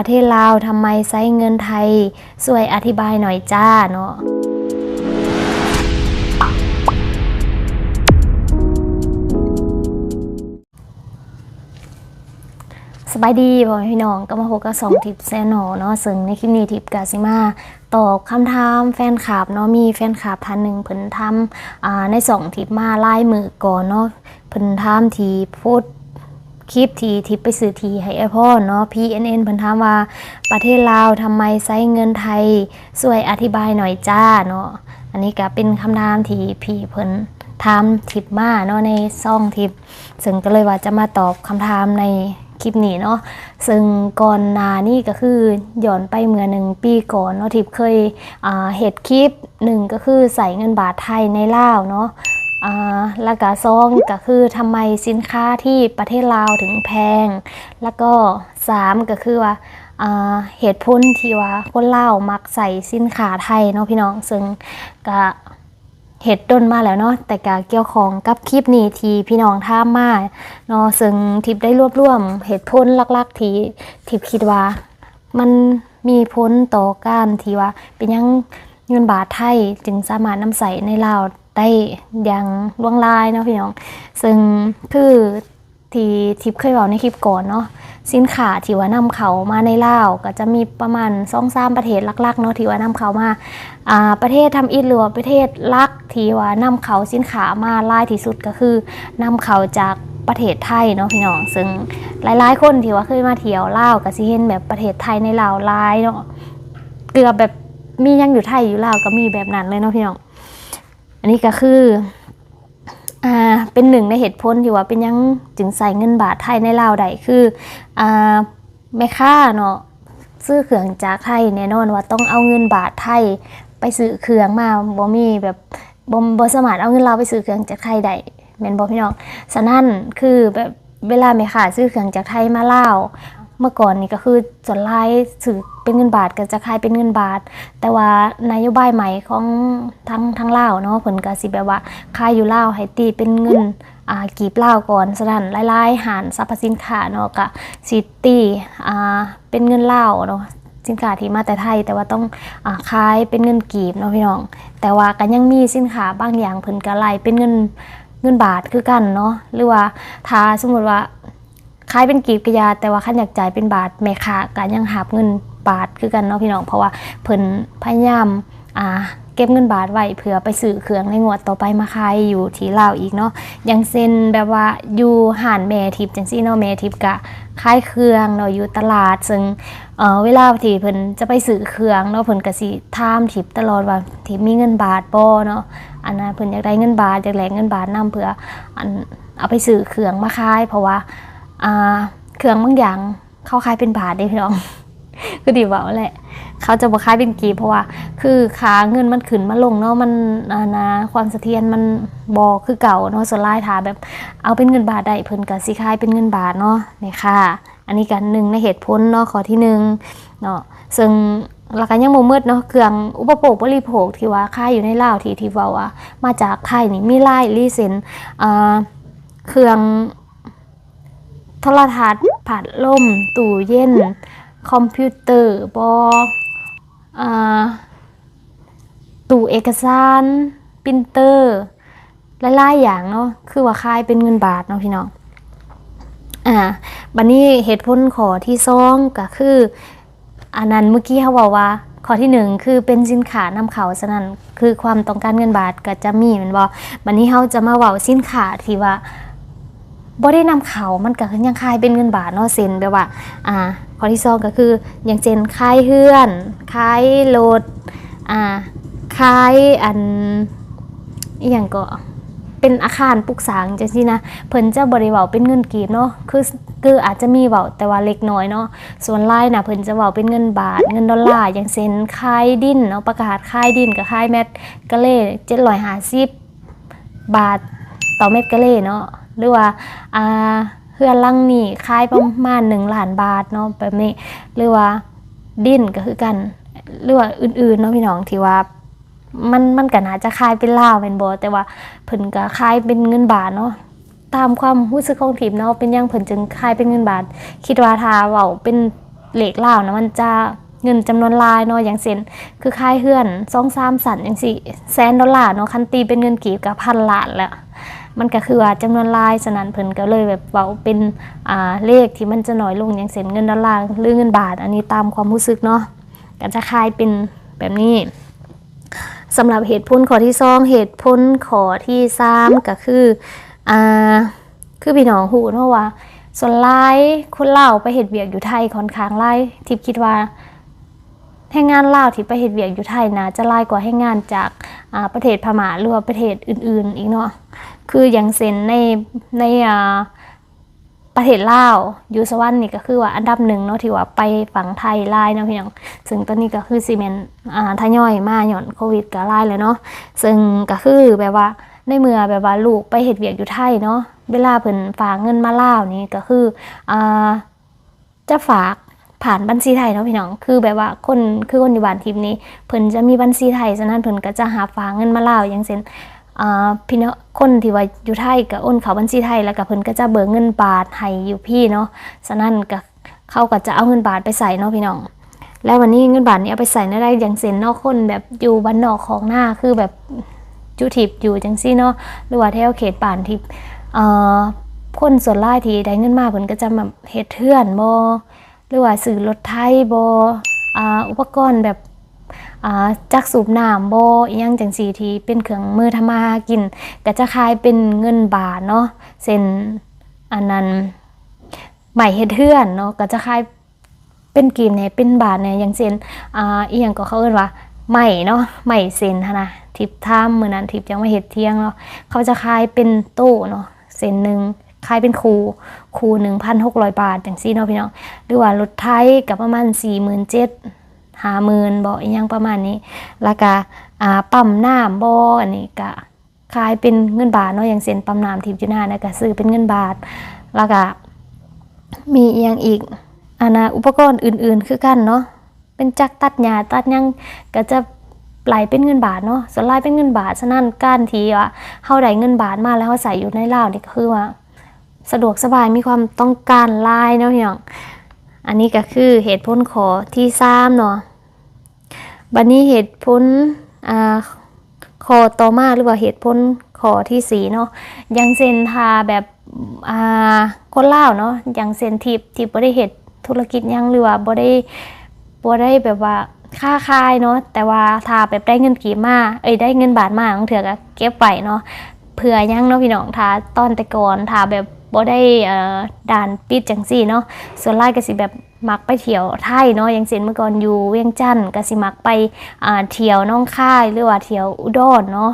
ประเทศลาวทำไมใช้เงินไทยช่วยอธิบายหน่อยจ้าเนาะสบายดีบ่พี่น้องก็มาพบกับสองทิปแซนโนเนาะซึ่งในคลิปนี้ทิปกาซิมาตอบคำถามแฟนคลับเนาะมีแฟนคลับท่านหนึ่งเพิ่นทำในสองทิปมาไล่มือก่อนเนาะเพิ่นทำทีพสต์ คลิปทีทิปไปซื้อทีให้ไอพ่อเนาะ PNN เพิ่นถามว่าประเทศลาวทำไมใช้เงินไทยช่วยอธิบายหน่อยจ้าเนาะ อันนี้ก็เป็นคำถามที่พี่เพิ่นถามทิปมาเนาะในซ่องทิปซึ่งก็เลยว่าจะมาตอบคำถามในคลิปนี้เนาะ ซึ่งก่อนหน้านี่ก็คือย้อนไปเมื่อหนึ่งปีก่อนเนาะทิพย์เคยเห็ดคลิปหนึ่งก็คือใส่เงินบาทไทยในลาวเนาะ แล้วก็ซองก็คือทำไมสินค้าที่ประเทศลาวถึงแพง แล้วก็สามก็คือว่าเหตุผลที่ว่าคนลาวมักใส่สินค้าไทยเนาะพี่น้อง ซึ่งก็เห็ดต้นมาแล้วเนาะแต่กาเกี่ยวของกับคลิปนี้ที่พี่น้องท่ามาเนาะซึ่งทิพย์ได้รวบรวมเหตุผลลักๆที่ทิพย์คิดว่า มันมีผลต่อการที่ว่าเป็นยัง เงินบาทไทยจึงสามารถนำใส่ในลาวได้อย่างล่วงลายเนาะพี่น้อง ซึ่งคือที่ทิพเคยบอกในคลิปก่อนเนาะสินค้าที่ว่านำเขามาในลาวก็จะมีประมาณสองสามประเทศลักๆเนาะที่ว่านำเขามาอ่าประเทศทำอิฐหรือว่าประเทศลักที่ว่านำเขาสินค้ามาหลายที่สุดก็คือนำเขาจากประเทศไทยเนาะพี่น้อง ซึ่งหลายๆคนที่ว่าเคยมาเที่ยวลาวก็สิเห็นแบบประเทศไทยในลาวลายเนาะเกือบแบบ มียังอยู่ไทยอยู่ลาวก็มีแบบนั้นเลยเนาะพี่น้อง อันนี้ก็คือ อ่า เป็นหนึ่งในเหตุผลที่ว่าเป็นยังจึงใส่เงินบาทไทยในลาวได้คือ อ่าแม่ค้าเนาะซื้อเครื่องจากไทยแน่นอนว่าต้องเอาเงินบาทไทยไปซื้อเครื่องมาบ่มีแบบบ่บ่สามารถเอาเงินเราวไปซื้อเครื่องจากไทยได้แม่นบ่พี่น้องฉะนั้นคือแบบเวลาแม่ค้าซื้อเครื่องจากไทยมาลาว เมื่อก่อนนี่ก็คือส่วนหลายซื้อเป็นเงินบาทก็จะขายเป็นเงินบาท แต่ว่านโยบายใหม่ของทางทางลาวเนาะเพิ่นก็สิแบบว่าขายอยู่ลาวให้ตีเป็นเงินอ่ากีบลาวก่อนฉะนั้นลายๆหารสรรพสินค้าเนาะก็สิตีอ่าเป็นเงินลาวเนาะสินค้าที่มาแต่ไทยแต่ว่าต้องอาขายเป็นเงินกีบเนาะพี่น้อง แต่ว่าก็ยังมีสินค้าบางอย่างเพิ่นก็ไล่เป็นเงินเงินบาทคือกันเนาะหรือว่าถ้าสมมติว่า ขายเป็นกีบกระยา แต่ว่าคันอยากจ่ายเป็นบาทแม่ค้าก็ยังหับเงินบาทคือกันเนาะพี่น้องเพราะว่าเพิ่นพยายามอ่าเก็บเงินบาทไว้เผื่อไปซื้อเครื่องในงวดต่อไปมาขายอยู่ที่ลาวอีกเนาะย่างเช่นแบบว่าอยู่ห่านแม่ทิพย์จังซี่เนาะแม่ทิพย์ก็ขายเครื่องเนาะอยู่ตลาด ซึ่งเออเวลาที่เพิ่นจะไปซื้อเครื่องเนาะเพิ่นก็สิถามทิปตลอดว่าทิปมีเงินบาทบ่เนาะอันนั้นเพิ่นอยากได้เงินบาทอยากแลกเงินบาทนํเพื่ออันเอาไปซื้อเครื่องมาขายเพราะว่า อ่าเครื่องบางอย่างเขาขายเป็นบาทเด้พี่น้องคือดีเว้าแหละ เขาจะบ่ขายเป็นกีเพราะว่า คือค่าเงินมันขึ้นมาลงเนาะมันอ่านะความเสถียรมันบ่คือเก่าเนาะส่วนลายถาแบบ เอาเป็นเงินบาทได้เพิ่นก็สิขายเป็นเงินบาทเนาะนี่ค่ะ อันนี้กันหนึ่งในเหตุผลเนาะข้อที่หนึ่งเนาะซึ่งหลักการยังโมมืดเนาะเครื่องอุปโภคบริโภคที่ว่าค่ายอยู่ในลาวที่ที่ว่าว่ามาจากไทยนี่มีไล่ลีเซนเครื่อง โทรทัศน์ผัดลม ตู้เย็น คอมพิวเตอร์บอตู้เอกสารปรินเตอร์หลายๆอย่างเนาะคือว่าค่ายเป็นเงินบาทเนาะพี่น้องอ่าบันนี้เหตุผลขอที่สองก็คืออันนั้นเมื่อกี้เขาบอกว่าข้อที่หนึ่งคือเป็นสินค้านำเข้าฉะนั้นคือความต้องการเงินบาทก็จะมีมันบอบันนี้เขาจะมาเว้าสินค้าที่ว่า บ่ได้นำเขามันก็ยังคายเป็นเงินบาทเนาะเซ็นแบบว่าอ่าข้อที่สองก็คืออย่างเช่นคายเฮือนคายรถอ่าคายอันอย่างก็เป็นอาคารปลูกสร้างจังซี่นะเพิ่นจะบริเวาเป็นเงินกีบเนาะคือคืออาจจะมีเว้าแต่ว่าเล็กน้อยเนาะส่วนหลายนะเพิ่นจะเว้าเป็นเงินบาท เงินดอลลาร์อย่างเช่นค่ายดินเนาะประกาศค่ายดินกับค่ายเม็ดกะเล่750บาทต่อเม็ดกะเล่เนาะ หรือว่าอ่าเฮือนลังนี่คายประมาณ1ล้านบาทเนาะแบบนี้หรือว่าดินก็คือกันหรือว่าอื่นๆเนาะพี่น้องที่ว่ามันมันก็น่าจะคลายเป็นลาวเป็นบ่แต่ว่าเพิ่นก็คลายเป็นเงินบาทเนาะตามความรู้สึกของทีมเนาะเป็นยังเพิ่นจึงคลายเป็นเงินบาท คิดว่าถ้าเว้าเป็นเหล็กล่าวนะมันจะเงินจำนวนลายเนาะอย่างเช่นคือคายเฮือนสองสามสันอย่างสี่แสนดอลลาร์เนาะคันตีเป็นเงินกีบกับพันล้านแล้ว มันก็คือว่าจำนวนลายฉะนั้นเพิ่นก็เลยแบบเว้าเป็นอ่าเลขที่มันจะน้อยลงอย่างเช่นเงินดอลลาร์หรือเงินบาท อันนี้ตามความรู้สึกเนาะก็จะคลายเป็นแบบนี้สำหรับเหตุผลข้อที่สองเหตุผลข้อที่สามก็คืออ่าคือพี่น้องหูเนาะว่า ส่วนหลายคนลาไปเฮ็ดเวียกอยู่ไทยค่อนข้างหลายทิพย์คิดว่าแรงงานลาวที่ไปเฮ็ดเวียกอยู่ไทยนะจะหลายกว่าแรงงานจากประเทศพม่าหรือว่าประเทศอื่น ๆ อีกเนาะ คืออย่างเซนในในประเทศลาวยูสวรรค์นี่ก็คือว่าอันดับหนึ่งเนาะที่ว่าไปฝั่งไทยไล่เนาะพี่น้องซึ่งตอนนี้ก็คือซีเมนอ่าทยอยมาหย่อนโควิดก็ไล่เลยเนาะซึ่งก็คือแบบว่าในเมื่อแบบว่าลูกไปเฮ็ดเวียกอยู่ไทยเนาะเวลาเพิ่นฝากเงินมาลาวนี่ก็คืออ่าจะฝากผ่านบัญชีไทยเนาะพี่น้อง คือแบบว่าคนคือคนอยู่บ้านทิพนี้เพิ่นจะมีบัญชีไทยฉะนั้นเพิ่นก็จะหาฝากเงินมาลาวอย่างเช่น พี่น้องคนที่ว่าอยู่ไทยก็โอนเขาบัญชีไทยแล้วก็เพิ่นก็จะเบิกเงินบาทให้อยู่พี่เนาะฉะนั้นก็เขาก็จะเอาเงินบาทไปใส่เนาะพี่น้อง แล้ววันนี้เงินบาทนี้เอาไปใส่ได้อย่างเซนนอกคนแบบอยู่บ้านนอกของหน้าคือแบบจุทิบอยู่จังซี่เนาะหรือว่าแถวเขตป่านทิพย์เอ่คนส่วนหลายที่ได้เงินมาเพิ่นก็จะมาเฮ็ดเทื่อนบ่หรือว่าซื้อรถไถบ่อ่าอุปกรณ์แบบ จักสูบน้ำบ่อีหยังจังซี่ที่เป็นเครื่องมือทำมาหากิน ก็จะคลายเป็นเงินบาทเนาะเส้นอันนั้นใหม่เฮ็ดเฮือนเนาะก็จะคลายเป็นกีมเนี่ยเป็นบาทเนี่ยอย่างเช่นอ่าอีหยังก็เขาเอิ้นว่าใหม่เนาะใหม่เส้นหนะทิปท่ามมือนั้นทิปยังไม่เฮ็ดเที่ยงเนาะเขาจะคลายเป็นโต้เนาะเส้นหนึ่งคลายเป็นคูคู1,600บาทจังซี่เนาะพี่น้องหรือว่ารถไถก็ประมาณ47,000ห หาหมื่นบ่อีหยังประมาณนี้ แล้วก็อ่าปั๊มน้ำบ่อันนี้ก็ขายเป็นเงินบาทเนาะอย่างเช่นปั๊มน้ำทิพย์จุฬานะก็ซื้อเป็นเงินบาท แล้วก็มีอีหยังอีกอันนะอุปกรณ์อื่นๆคือกันเนาะเป็นจักรตัดหญ้าตัดหยังก็จะไหลเป็นเงินบาทเนาะส่วนลายเป็นเงินบาทฉะนั้นการที่ว่าเฮาได้เงินบาทมาแล้วเฮาใส่อยู่ในลาวนี่ก็คือว่าสะดวกสบายมีความต้องการลายเนาะพี่น้องอันนี้ก็คือเหตุผลขอที่สามเนาะ บัดนี้เหตุผลอ่าขอต่อมาหรือว่าเหตุผลขอที่สีเนาะอย่างเซนทาแบบอ่าคนลาเนาะอย่างเซนทิปที่บ่ได้เฮ็ดธุรกิจยังหรือว่าบ่ได้บ่ได้แบบว่าค้าขายเนาะแต่ว่าถ้าแบบได้เงินกีบมาเอ้ยได้เงินบาทมาบางเถื่อก็เก็บไว้เนาะเผื่อยังเนาะพี่น้องถ้าตอนแต่ก่อนถ้าแบบบ่ได้ด่านปิดจังซี่เนาะส่วนหลายก็สิแบบ มักไปเที่ยวไทยเนาะอย่างเช่นเมื่อก่อนอยู่เวียงจันทน์ก็สิมักไปอ่าเที่ยวน้องค่ายหรือว่าเที่ยวอุดรเนาะ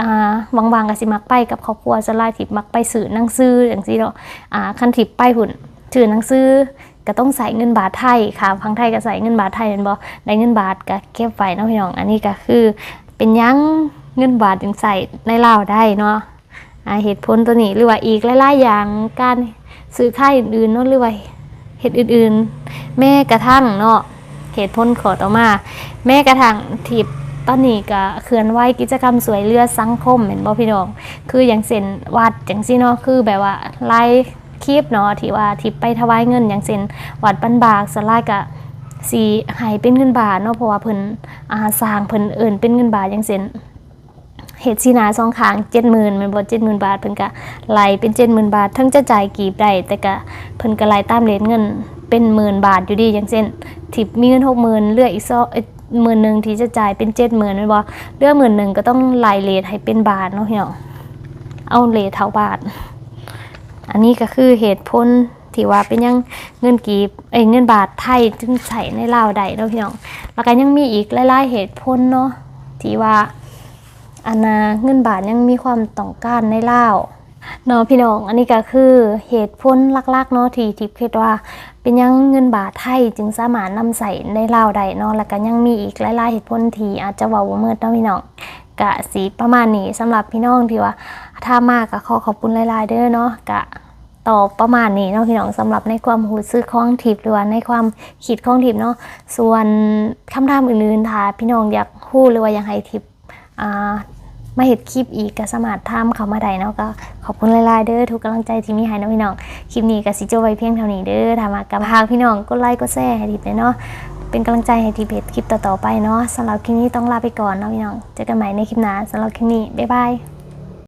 อ่าบางๆก็สิมักไปกับครอบครัวสลายทิพมักไปสื่อหนังสืออย่างซี่เนาะอ่าคันทิพไปหุ่นถือหนังสือก็ต้องใส่เงินบาทไทยค่ะพังไทยก็ใส่เงินบาทไทยแม่นบ่ได้เงินบาทก็เก็บไว้เนาะพี่น้องอันนี้ก็คือเป็นยังเงินบาทจึงใส่ในลาวได้เนาะอ่าเหตุผลตัวนี้หรือว่าอีกหลายๆอย่างการซื้อค่ายอื่นๆเนาะหรือว่า เหตุอื่นๆ แม่กระทั่งเนาะเหตุผลขอต่อมา แม่กระทั่งทิบตอนนี้ก็เคลื่อนไหวกิจกรรมสวยเรือสังคมเห็นบ่พี่น้องคืออย่างเช่นวัดจังซี่เนาะคือแบบว่าไล่คลิปเนาะที่ว่าทิปไปถวายเงินอย่างเช่นวัดบันบากสลายก็สีให้เป็นเงินบาทเนาะเพราะว่าเพิ่นอาสร้างเพิ่นเอิ้นเป็นเงินบาทอย่างเช่น เฮ็ดซีนาสองข้าง70,000แม่นมันบ่70,000บาทเพิ่นก็ไหลเป็น70,000บาท ทั้งจะจ่ายกีบได้แต่ก็เพิ่นก็ไหลตามเรทเงินเป็นหมื่นบาทอยู่ดีอย่างเช่นที่มีเงิน60,000เลือกอีกซอหมื่นหนึ่งที่จะจ่ายเป็น70,000แม่นมันบ่เลือกหมื่นหนึ่งก็ต้องไหลเรทให้เป็นบาทเนาะพี่น้องเอาเรทเท่าบาท อันนี้ก็คือเหตุผลที่ว่าเป็นยังเงินกีบเอ้ยเงินบาทไทยจึงใช้ในลาวได้เนาะพี่น้องแล้วก็ยังมีอีกหลายๆเหตุผลเนาะที่ว่า อันนาเงินบาทยังมีความต้องการในลาวเนาะพี่น้องอันนี้ก็คือเหตุผลลักๆเนาะที่ทิพย์คิดว่า เป็นยังเงินบาทไทยจึงสามารถนำใส่ในลาวได้เนาะแล้วก็ยังมีอีกหลายๆเหตุผลที่อาจจะเว้าบ่หมดเนาะพี่น้องกะสีประมาณนี้สำหรับพี่น้องที่ว่า ถ้ามากก็ขอขอบคุณหลายๆเด้อเนาะกะตอบประมาณนี้เนาะพี่น้องสำหรับในความหูซื้อของทิพย์หรือว่าในความคิดของทิพย์เนาะส่วนคำถามอื่นๆถ้าพี่น้องอยากฮู้หรือว่าอยากให้ทิพย์ มาเห็ดคลิปอีกก็สามารถทำเขามาได้เนาะก็ขอบคุณหลายๆเด้อทุกกำลังใจที่มีให้เนาะพี่น้องคลิปนี้ก็สิจบไว้เพียงเท่านี้เด้อถ้ามากับพากพี่น้องก็ไลค์ก็แชร์ให้ทิพย์เลยเนาะเป็นกำลังใจให้ทีเพจคลิปต่อๆไปเนาะสำหรับคลิปนี้ต้องลาไปก่อนเนาะพี่น้องเจอกันใหม่ในคลิปหน้าสำหรับคลิปนี้บ๊ายบาย